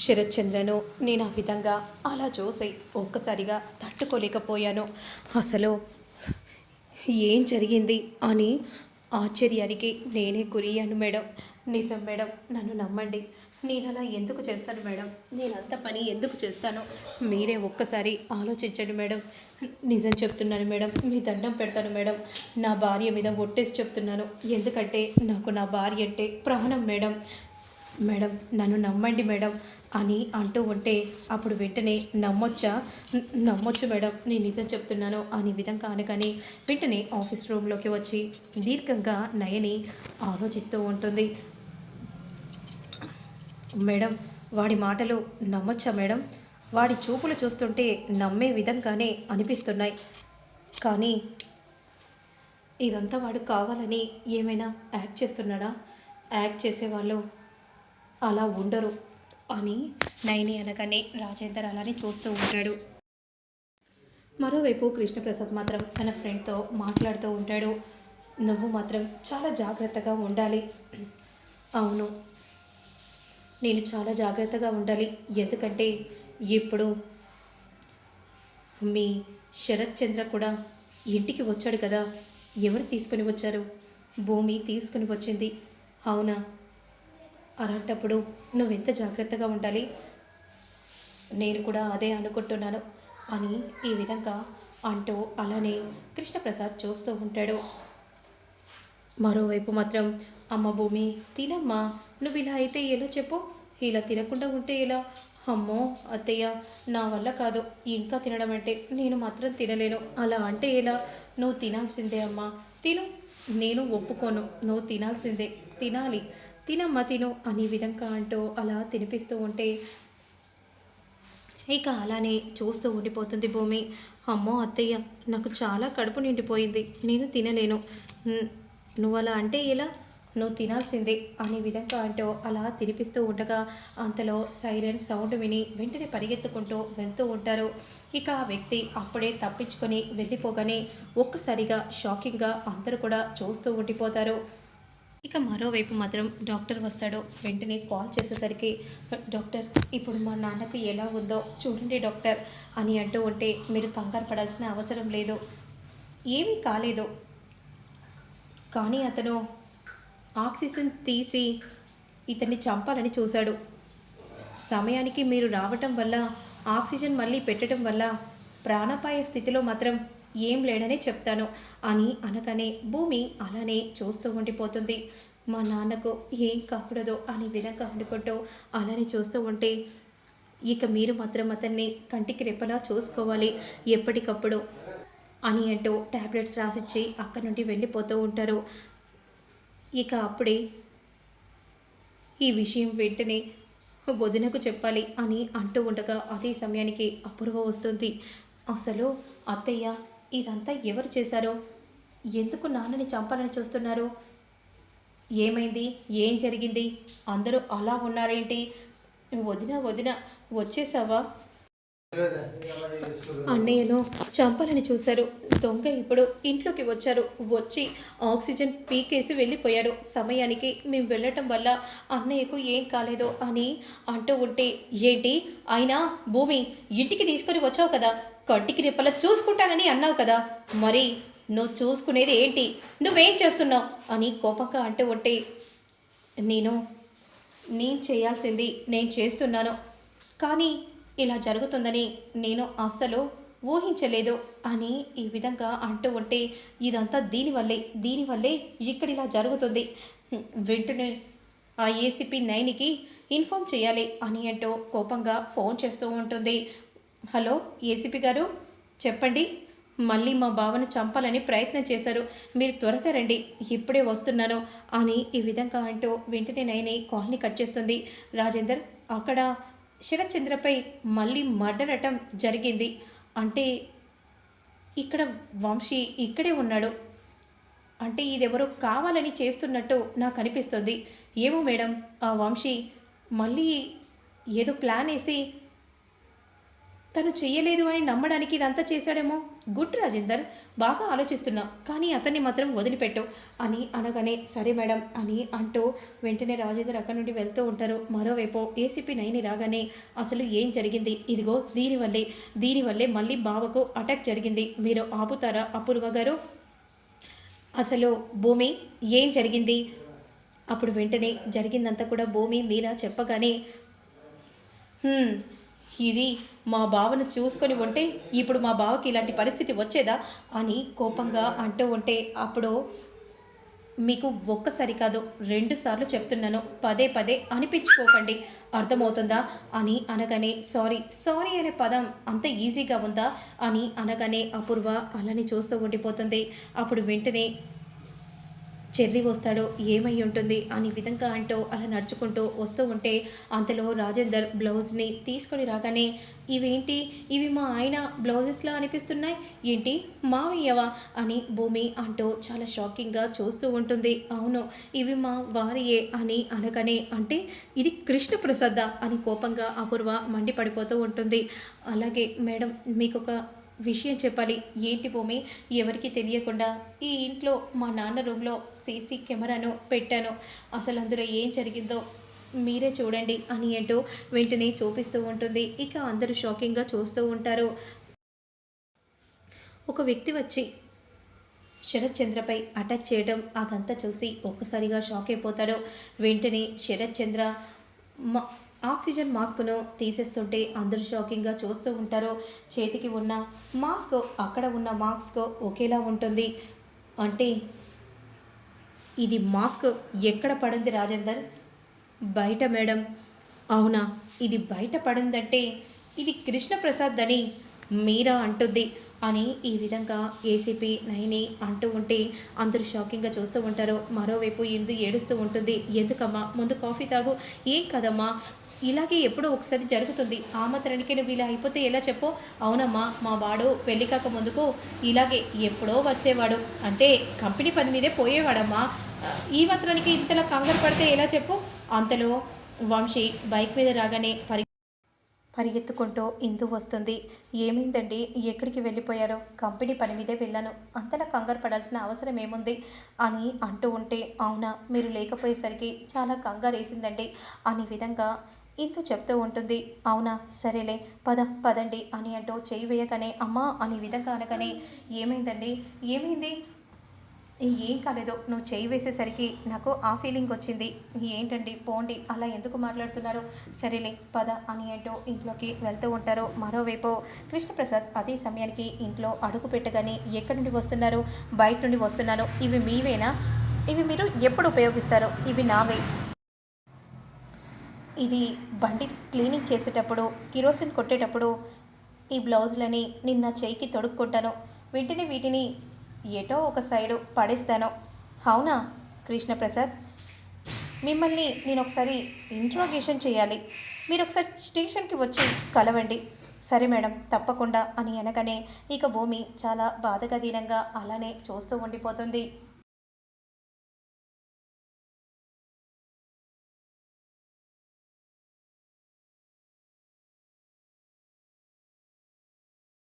శరత్చంద్రను నేను ఆ విధంగా అలా చూసి ఒక్కసారిగా తట్టుకోలేకపోయాను. అసలు ఏం జరిగింది అని ఆశ్చర్యానికి నేనే గురయ్యాను మేడం. నిజం మేడం నన్ను నమ్మండి. నేను అలా ఎందుకు చేస్తాను మేడం? నేను అంత పని ఎందుకు చేస్తాను? మీరే ఒక్కసారి ఆలోచించండి మేడం. నిజం చెప్తున్నాను మేడం మీ దండం పెడతాను మేడం. నా భార్య మీద ఒట్టేసి చెప్తున్నాను. ఎందుకంటే నాకు నా భార్య అంటే ప్రాణం మేడం. మేడం నన్ను నమ్మండి మేడం. అని అంటూ ఉంటే అప్పుడు వెంటనే నమ్మొచ్చా? నమ్మొచ్చు మేడం నేను నిజం చెప్తున్నాను అని విధంగా అనగానే వెంటనే ఆఫీస్ రూమ్లోకి వచ్చి దీర్ఘంగా నయని ఆలోచిస్తూ ఉంటుంది. మేడం వాడి మాటలు నమ్మొచ్చా మేడం? వాడి చూపులు చూస్తుంటే నమ్మే విధంగానే అనిపిస్తున్నాయి. కానీ ఇదంతా వాడు కావాలని ఏమైనా యాక్ట్ చేస్తున్నాడా? యాక్ట్ చేసేవాళ్ళు అలా ఉండరు. అని నైని అనగానే రాజేందర్ అలానే చూస్తూ ఉంటాడు. మరోవైపు కృష్ణప్రసాద్ మాత్రం తన ఫ్రెండ్తో మాట్లాడుతూ ఉంటాడు. నువ్వు మాత్రం చాలా జాగ్రత్తగా ఉండాలి. అవును నేను చాలా జాగ్రత్తగా ఉండాలి. ఎందుకంటే ఇప్పుడు మీ శరత్ చంద్ర కూడా ఇంటికి వచ్చాడు కదా. ఎవరు తీసుకుని వచ్చారు? భూమి తీసుకుని వచ్చింది. అవునా? అలాంటప్పుడు నువ్వెంత జాగ్రత్తగా ఉండాలి? నేను కూడా అదే అనుకుంటున్నాను. అని ఈ విధంగా అంటూ అలానే కృష్ణప్రసాద్ చూస్తూ ఉంటాడు. మరోవైపు మాత్రం అమ్మ భూమి తినమ్మా నువ్వు ఇలా అయితే ఎలా చెప్పు? ఇలా తినకుండా ఉంటే ఎలా? అమ్మో అత్తయ్య నా వల్ల కాదు. ఇంకా తినడం అంటే నేను మాత్రం తినలేను. అలా అంటే ఎలా? నువ్వు తినాల్సిందే అమ్మా. తిను. నేను ఒప్పుకోను. నువ్వు తినాల్సిందే. తినాలి. తినమ్మ తిను అనే విధంగా అంటూ అలా తినిపిస్తూ ఉంటే ఇక అలానే చూస్తూ ఉండిపోతుంది భూమి. అమ్మో అత్తయ్య నాకు చాలా కడుపు నిండిపోయింది. నేను తినలేను. నువ్వు అలా అంటే ఎలా? నువ్వు తినాల్సిందే అనే విధంగా అంటూ అలా తినిపిస్తూ ఉండగా అంతలో సైలెంట్ సౌండ్ విని వెంటనే పరిగెత్తుకుంటూ వెళ్తూ ఉంటారు. ఇక ఆ వ్యక్తి అప్పుడే తప్పించుకొని వెళ్ళిపోగానే ఒక్కసారిగా షాకింగ్గా అందరూ కూడా చూస్తూ ఉండిపోతారు. ఇక మరోవైపు మాత్రం డాక్టర్ వస్తాడు వెంటనే కాల్ చేసేసరికి డాక్టర్ ఇప్పుడు మా నాన్నకు ఎలా ఉందో చూడండి డాక్టర్ అని అంటూ ఉంటే మీరు కంగారు పడాల్సిన అవసరం లేదు. ఏమీ కాలేదు. కానీ అతను ఆక్సిజన్ తీసి ఇతన్ని చంపాలని చూశాడు. సమయానికి మీరు రావటం వల్ల ఆక్సిజన్ మళ్ళీ పెట్టడం వల్ల ప్రాణాపాయ స్థితిలో మాత్రం ఏం లేడనే చెప్తాను అని అనగానే భూమి అలానే చూస్తూ ఉండిపోతుంది. మా నాన్నకు ఏం కాకూడదు అనే విధంగా అనుకుంటూ అలానే చూస్తూ ఉంటే ఇక మీరు మాత్రం అతన్ని కంటికి రెప్పలా చూసుకోవాలి ఎప్పటికప్పుడు అని అంటూ ట్యాబ్లెట్స్ రాసిచ్చి అక్కడి నుండి వెళ్ళిపోతూ ఉంటారు. ఇక అప్పుడే ఈ విషయం వెంటనే వదినకు చెప్పాలి అని అంటూ ఉండగా అదే సమయానికి అపూర్వ వస్తుంది. అసలు అత్తయ్య ఇదంతా ఎవరు చేశారో? ఎందుకు నాన్నని చంపాలని చూస్తున్నారు? ఏమైంది? ఏం జరిగింది? అందరూ అలా ఉన్నారేంటి? వదిన వదిన వచ్చేసావా? అన్నయ్యను చంపాలని చూశారు. దొంగ ఇప్పుడు ఇంట్లోకి వచ్చారు. వచ్చి ఆక్సిజన్ పీకేసి వెళ్ళిపోయారు. సమయానికి మేము వెళ్ళటం వల్ల అన్నయ్యకు ఏం కాలేదు అని అంటూ ఉంటే ఏంటి? అయినా భూమి ఇంటికి తీసుకొని వచ్చావు కదా? కంటికి రెప్పల చూసుకుంటానని అన్నావు కదా? మరి నువ్వు చూసుకునేది ఏంటి? నువ్వేం చేస్తున్నావు? అని కోపంగా అంటూ ఉంటే నేను నేను చేయాల్సింది నేను చేస్తున్నాను. కానీ ఇలా జరుగుతుందని నేను అస్సలు ఊహించలేదు అని ఈ విధంగా అంటూ ఉంటే ఇదంతా దీనివల్లే దీనివల్లే ఇక్కడ ఇలా జరుగుతుంది. వెంటనే ఆ ఏసీపీ నైన్కి ఇన్ఫామ్ చేయాలి అని అంటూ కోపంగా ఫోన్ చేస్తూ ఉంటుంది. హలో ఏసీపీ గారు? చెప్పండి. మళ్ళీ మా బావను చంపాలని ప్రయత్నం చేశారు. మీరు త్వరగా రండి ఇప్పుడే వస్తున్నాను అని ఈ విధంగా అంటూ వెంటనే నైని కాల్ని కట్ చేస్తుంది. రాజేందర్ అక్కడ శివచంద్రపై మళ్ళీ మర్డర్ జరిగింది. అంటే ఇక్కడ వంశీ ఇక్కడే ఉన్నాడు. అంటే ఇదెవరో కావాలని చేస్తున్నట్టు నాకు అనిపిస్తుంది. ఏమో మేడం ఆ వంశీ మళ్ళీ ఏదో ప్లాన్ వేసి తను చెయ్యలేదు అని నమ్మడానికి ఇదంతా చేశాడేమో? గుడ్ రాజేందర్ బాగా ఆలోచిస్తున్నా కానీ అతన్ని మాత్రం వదిలిపెట్టు అని అనగానే సరే మేడం అని అంటూ వెంటనే రాజేందర్ అక్కడి నుండి వెళ్తూ ఉంటారు. మరోవైపు ఏసీపీ నైని రాగానే అసలు ఏం జరిగింది? ఇదిగో దీనివల్లే దీనివల్లే మళ్ళీ బావకు అటాక్ జరిగింది. మీరు ఆపుతారా అపూర్వ గారు? అసలు భూమి ఏం జరిగింది? అప్పుడు వెంటనే జరిగిందంతా కూడా భూమి మీరా చెప్పగానే ఇది మా బావను చూసుకొని ఉంటే ఇప్పుడు మా బావకి ఇలాంటి పరిస్థితి వచ్చేదా అని కోపంగా అంటూ ఉంటే అప్పుడు మీకు ఒక్కసారి కాదు రెండు సార్లు చెప్తున్నాను. పదే పదే అనిపించుకోకండి. అర్థమవుతుందా? అని అనగానే సారీ సారీ అనే పదం అంత ఈజీగా ఉందా? అని అనగానే అపూర్వ అలానే చూస్తూ ఉండిపోతుంది. అప్పుడు వెంటనే చెర్రి వస్తాడో ఏమై ఉంటుంది అని విధంగా అంటూ అలా నడుచుకుంటూ వస్తూ ఉంటే అంతలో రాజేందర్ బ్లౌజ్ని తీసుకొని రాగానే ఇవేంటి? ఇవి మా ఆయన బ్లౌజెస్లా అనిపిస్తున్నాయి? ఏంటి? మావయ్యవా? అని భూమి అంటూ చాలా షాకింగ్గా చూస్తూ ఉంటుంది. అవును ఇవి మా వారియే అని అనగానే అంటే ఇది కృష్ణప్రసాద అని కోపంగా అపూర్వ మండిపడిపోతూ ఉంటుంది. అలాగే మేడం మీకు ఒక విషయం చెప్పాలి. ఏంటి భూమి? ఎవరికి తెలియకుండా ఈ ఇంట్లో మా నాన్న రూమ్లో సీసీ కెమెరాను పెట్టాను. అసలు అందులో ఏం జరిగిందో మీరే చూడండి అని అంటూ వెంటనే చూపిస్తూ ఉంటుంది. ఇక అందరూ షాకింగ్గా చూస్తూ ఉంటారు. ఒక వ్యక్తి వచ్చి శరత్ చంద్రపై అటాక్ చేయడం అదంతా చూసి ఒక్కసారిగా షాక్ అయిపోతారు. వెంటనే శరత్ చంద్ర మా ఆక్సిజన్ మాస్క్ను తీసేస్తుంటే అందరూ షాకింగ్గా చూస్తూ ఉంటారు. చేతికి ఉన్న మాస్క్ అక్కడ ఉన్న మాస్క్ ఒకేలా ఉంటుంది. అంటే ఇది మాస్క్ ఎక్కడ పడింది రాజేందర్? బయట మేడం. అవునా? ఇది బయట పడిందంటే ఇది కృష్ణప్రసాద్ అని మీరా అంటుంది అని ఈ విధంగా ఏసీపీ నైని అంటూ ఉంటే అందరూ షాకింగ్గా చూస్తూ ఉంటారు. మరోవైపు ఎందు ఏడుస్తూ ఉంటుంది. ఎందుకమ్మా? ముందు కాఫీ తాగు. ఏం కదమ్మా? ఇలాగే ఎప్పుడో ఒకసారి జరుగుతుంది. ఆ మాత్రానికి నువ్వు ఇలా అయిపోతే ఎలా చెప్పు? అవునమ్మా మా వాడు పెళ్ళి కాక ముందుకు ఇలాగే ఎప్పుడో వచ్చేవాడు. అంటే కంపెనీ పని మీదే పోయేవాడమ్మా. ఈ మాత్రానికి ఇంతలా కంగారు పడితే ఎలా చెప్పు? అంతలో వంశీ బైక్ మీద రాగానే పరి పరిగెత్తుకుంటూ ఇందు వస్తుంది. ఏమైందండి? ఎక్కడికి వెళ్ళిపోయారో? కంపెనీ పని మీదే వెళ్ళాను. అంతలా కంగారు పడాల్సిన అవసరం ఏముంది? అని అంటూ ఉంటే అవునా మీరు లేకపోయేసరికి చాలా కంగారు వేసిందండి అనే విధంగా ఇందు చెప్తూ ఉంటుంది. అవునా? సరేలే పద పదండి అని అంటూ చేయి వేయగానే అమ్మా అనే విధంగా అనగానే ఏమైందండి? ఏమైంది? ఏం కాలేదు. నువ్వు చేయి వేసేసరికి నాకు ఆ ఫీలింగ్ వచ్చింది. ఏంటండి? పోండి అలా ఎందుకు మాట్లాడుతున్నారు? సరేలే పద అని అంటూ ఇంట్లోకి వెళ్తూ ఉంటారు. మరోవైపు కృష్ణప్రసాద్ అదే సమయానికి ఇంట్లో అడుగు పెట్టగానే ఎక్కడి నుండి వస్తున్నారు? బయట నుండి వస్తున్నాను ఇవి మీవేనా? ఇవి మీరు ఎప్పుడు ఉపయోగిస్తారు? ఇవి నావే. ఇది బండి క్లీనింగ్ చేసేటప్పుడు కిరోసిన్ కొట్టేటప్పుడు ఈ బ్లౌజులని నిన్న చేయికి తొడుక్కుంటాను. వెంటనే వీటిని ఎటో ఒక సైడు పడేస్తాను. అవునా కృష్ణప్రసాద్? మిమ్మల్ని నేను ఒకసారి ఇంట్రోగేషన్ చేయాలి. మీరు ఒకసారి స్టేషన్కి వచ్చి కలవండి. సరే మేడం తప్పకుండా అని అనగానే ఇక భూమి చాలా బాధగా దీనంగా అలానే చూస్తూ ఉండిపోతుంది.